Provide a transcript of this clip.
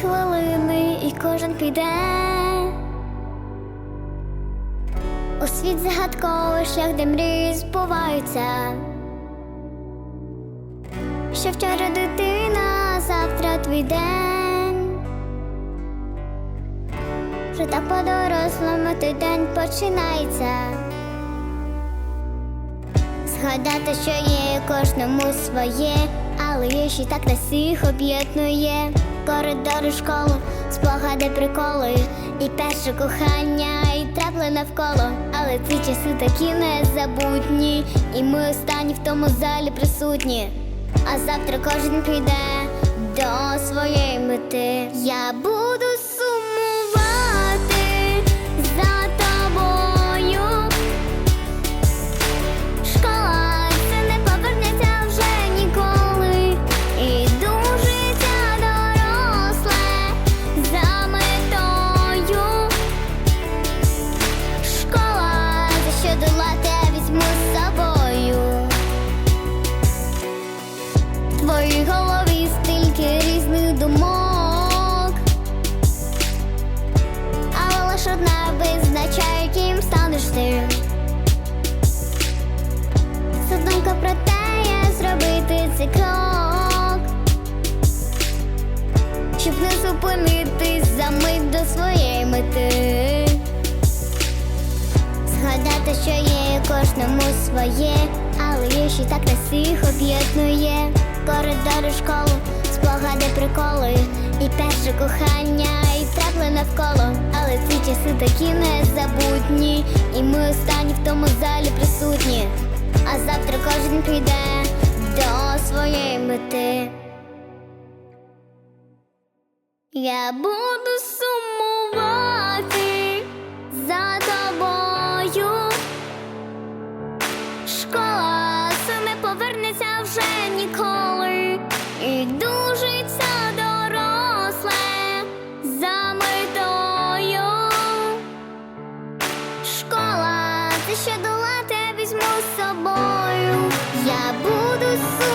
хвилини, і кожен піде. У світ загадковий шлях, де мрії збуваються. Що вчора дитина, завтра твій день. Вже так по-дорослому той день починається. Згадати, що є кожному своє, але є ще так нас всіх об'єднує. Коридори школи, спогади, приколи, і перше кохання, і трапли навколо. Але ці часи такі незабутні, і ми останні в тому залі присутні. А завтра кожен піде до своєї мети. Я буду мети. Згадати, що є кожному своє, але є ще так нас всіх об'єднує. Коридори школи, спогади, приколи, і перше кохання, і трапли навколо. Але ці часи такі незабутні, і ми останні в тому залі присутні. А завтра кожен піде до своєї мети. Я буду Школа саме повернеться вже ніколи. І дужиться доросле за метою. Школа, ти ще долати візьму з собою. Я буду сумувати